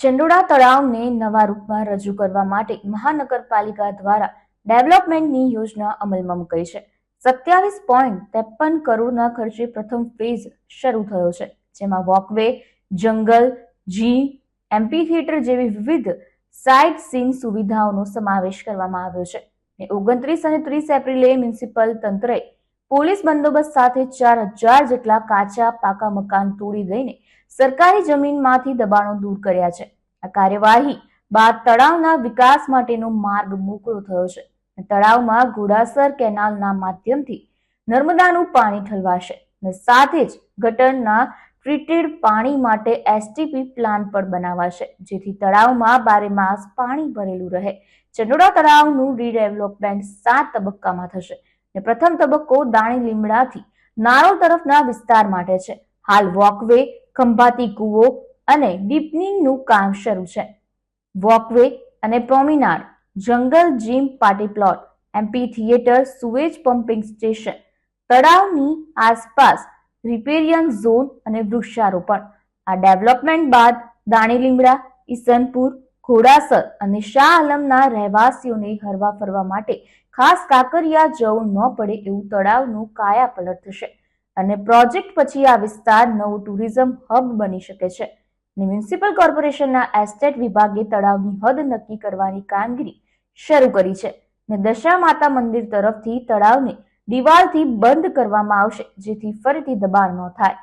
ચંડોળા તળાવને નવા રૂપમાં રજૂ કરવા માટે મહાનગરપાલિકા દ્વારા ડેવલપમેન્ટની યોજના અમલમાં મુકાઈ છે. સત્યાવીસ પોઈન્ટ ત્રેપન કરોડના ખર્ચે પ્રથમ ફેઝ શરૂ થયો છે, જેમાં વોકવે, જંગલ જી એમ્પી થિયેટર જેવી વિવિધ સાઇટ સીન સુવિધાઓનો સમાવેશ કરવામાં આવ્યો છે. ને ઓગણત્રીસ અને ત્રીસ એપ્રિલે મ્યુનિસિપલ તંત્રએ પોલીસ બંદોબસ્ત સાથે ચાર હજાર જેટલા કાચા પાકા મકાન તોડી દઈને સરકારી જમીનમાંથી દબાણો દૂર કર્યા છે. આ કાર્યવાહી બાદ તળાવના વિકાસ માટેનો માર્ગ મોકળો થયો છે તળાવમાં ઘોડાસર કેનાલના માધ્યમથી નર્મદાનું પાણી ઠલવાશે અને સાથે જ ગટરના ટ્રીટેડ પાણી માટે એસટીપી પ્લાન્ટ પણ બનાવાશે, જેથી તળાવમાં બારે માસ પાણી ભરેલું રહે. ચંડોળા તળાવનું રીડેવલપમેન્ટ સાત તબક્કામાં થશે ને પ્રથમ તબક્કો દાણી લીમડાથી નારોલ તરફના વિસ્તાર માટે છે. હાલ વોકવે ખંભાતી કૂવો અને ડીપનિંગનું કામ શરૂ છે. વોકવે અને promenade jungle gym party plot, MP theatre, sewage pumping station, તળાવની આસપાસ રિપેરિયન ઝોન અને વૃક્ષારોપણ. આ ડેવલપમેન્ટ બાદ દાણી ઈસનપુર, ઘોડાસર અને શાહ આલમના રહેવાસીઓને હરવા ફરવા માટે ખાસ કાંકરિયા જવું ન પડે એવું તળાવનું કાયાપલટ થશે. અને પ્રોજેક્ટ પછી આ વિસ્તાર નવું ટુરિઝમ હબ બની શકે છે. અને મ્યુનિસિપલ કોર્પોરેશનના એસ્ટેટ વિભાગે તળાવની હદ નક્કી કરવાની કામગીરી શરૂ કરી છે ને દશા માતા મંદિર તરફથી તળાવને દિવાલથી બંધ કરવામાં આવશે, જેથી ફરીથી દબાણ ન થાય.